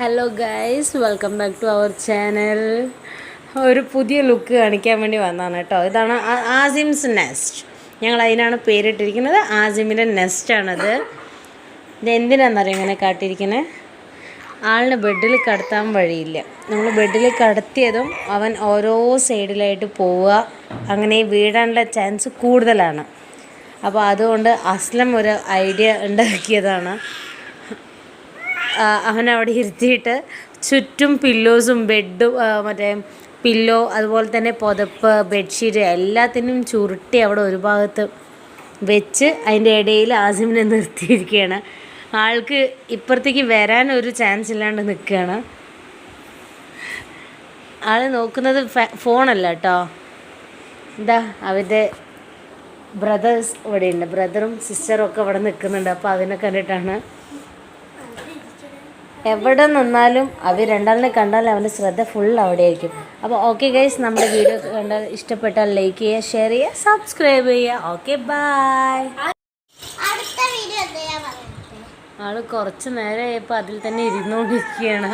Hello guys welcome back to our channel ഒരു പുതിയ look കാണിക്കാൻ വേണ്ടി വന്നതാണ് കേട്ടോ. ഇതാണ് ആസിംസ് നെസ്റ്റ് ഞങ്ങൾ അതിനാണ് പേരിട്ടിരിക്കുന്നത്. ആസിമിന്റെ നെസ്റ്റാണത് ഇത് എന്തിനാണെന്നറിയാം ഇങ്ങനെ കാട്ടിയിരിക്കുന്നത് ആളിന് ബെഡിൽ കടത്താൻ വഴിയില്ല. നമ്മൾ ബെഡിൽ കടത്തിയതും അവൻ ഓരോ സൈഡിലായിട്ട് പോവുക. അങ്ങനെ വീഴാനുള്ള ചാൻസ് കൂടുതലാണ്. അപ്പോൾ അതുകൊണ്ട് അസ്ലം ഒരു ഐഡിയ ഉണ്ടാക്കിയതാണ്. ആ, അവനെ അവിടെ ഇരുത്തിയിട്ട് ചുറ്റും പില്ലോസും ബെഡും മറ്റേ പില്ലോ അതുപോലെ തന്നെ പുതപ്പ് ബെഡ്ഷീറ്റ് എല്ലാത്തിനും ചുരുട്ടി അവിടെ ഒരു ഭാഗത്ത് വെച്ച് അതിന്റെ ഇടയിൽ ആസിമിനെ നിർത്തിയിരിക്കുകയാണ്. ആൾക്ക് ഇപ്പുറത്തേക്ക് വരാൻ ഒരു ചാൻസ് ഇല്ലാണ്ട് നിൽക്കുകയാണ്. ആൾ നോക്കുന്നത് ഫോണല്ല കേട്ടോ. എന്താ അവരുടെ ബ്രദേഴ്സ് ഇവിടെയുണ്ട്. ബ്രദറും സിസ്റ്ററും ഒക്കെ ഇവിടെ നിൽക്കുന്നുണ്ട്. അപ്പോൾ അതിനെ കണ്ടിട്ടാണ് എവിടെ നിന്നാലും അവർ രണ്ടാളിനെ കണ്ടാൽ അവന്റെ ശ്രദ്ധ ഫുൾ അവിടെ ആയിരിക്കും അപ്പോൾ ഓക്കെ ഗൈസ് നമ്മുടെ വീഡിയോ കണ്ടാൽ ഇഷ്ടപ്പെട്ടാൽ ലൈക്ക് ചെയ്യുക ഷെയർ ചെയ്യുക സബ്സ്ക്രൈബ് ചെയ്യുക. ഓക്കെ ബായ് ആൾ കുറച്ച് നേരമായപ്പോൾ അതിൽ തന്നെ ഇരുന്നുകൊണ്ടിരിക്കുകയാണ്.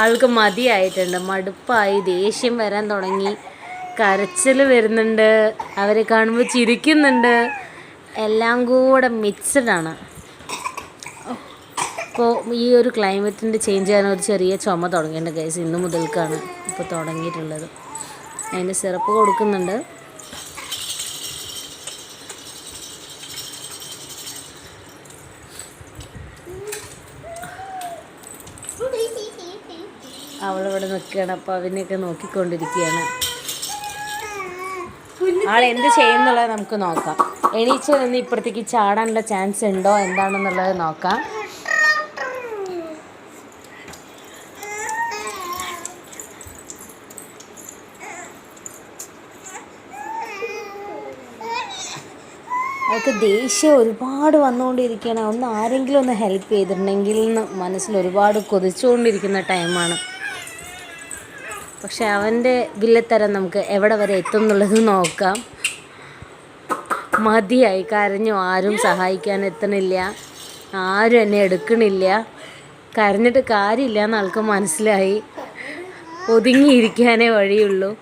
ആൾക്ക് മതിയായിട്ടുണ്ട്. മടുപ്പായി ദേഷ്യം വരാൻ തുടങ്ങി. കരച്ചിൽ വരുന്നുണ്ട്. അവരെ കാണുമ്പോൾ ചിരിക്കുന്നുണ്ട്. എല്ലാം കൂടെ മിക്സഡാണ് ഇപ്പോൾ ഈ ഒരു ക്ലൈമറ്റിന്റെ ചേഞ്ച് ചെയ്യാൻ ഒരു ചെറിയ ചുമ തുടങ്ങിയിട്ടുണ്ട് ഗൈസ് ഇന്ന് മുതൽക്കാണ് ഇപ്പോൾ തുടങ്ങിയിട്ടുള്ളത്. അതിന്റെ സിറപ്പ് കൊടുക്കുന്നുണ്ട്. അവളിവിടെ നിൽക്കുകയാണ്. അപ്പോൾ അവനെയൊക്കെ നോക്കിക്കൊണ്ടിരിക്കുകയാണ്. ആൾ എന്ത് ചെയ്യുന്നുള്ളത് നമുക്ക് നോക്കാം. എണീച്ച് നിന്ന് ഇപ്പുറത്തേക്ക് ചാടാനുള്ള ചാൻസ് ഉണ്ടോ? എന്താണെന്നുള്ളത് നോക്കാം. അവൾക്ക് ദേഷ്യം ഒരുപാട് വന്നുകൊണ്ടിരിക്കുകയാണ്. ഒന്ന് ആരെങ്കിലും ഒന്ന് ഹെൽപ്പ് ചെയ്തിട്ടുണ്ടെങ്കിൽ എന്ന് മനസ്സിൽ ഒരുപാട് കൊതിച്ചുകൊണ്ടിരിക്കുന്ന ടൈമാണ് പക്ഷെ അവന്റെ വില്ലത്തരം നമുക്ക് എവിടെ വരെ എത്തും എന്നുള്ളത് നോക്കാം. മതിയായി. കരഞ്ഞു. ആരും സഹായിക്കാൻ എത്തണില്ല. ആരും എന്നെ എടുക്കണില്ല. കരഞ്ഞിട്ട് കാര്യമില്ല എന്ന് ആൾക്ക് മനസ്സിലായി. ഒതുങ്ങിയിരിക്കാനേ വഴിയുള്ളൂ.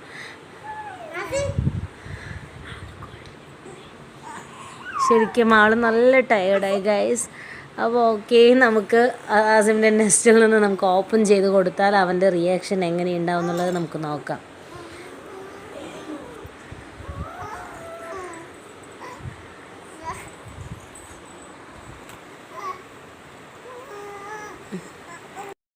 ശരിക്കും ആൾ നല്ല ടയേർഡായി ഗൈസ് അപ്പോൾ ഓക്കെ നമുക്ക് ആസിമിന്റെ നെസ്റ്റിൽ നിന്ന് നമുക്ക് ഓപ്പൺ ചെയ്ത് കൊടുത്താൽ അവന്റെ റിയാക്ഷൻ എങ്ങനെയുണ്ടാവും എന്നുള്ളത് നമുക്ക് നോക്കാം.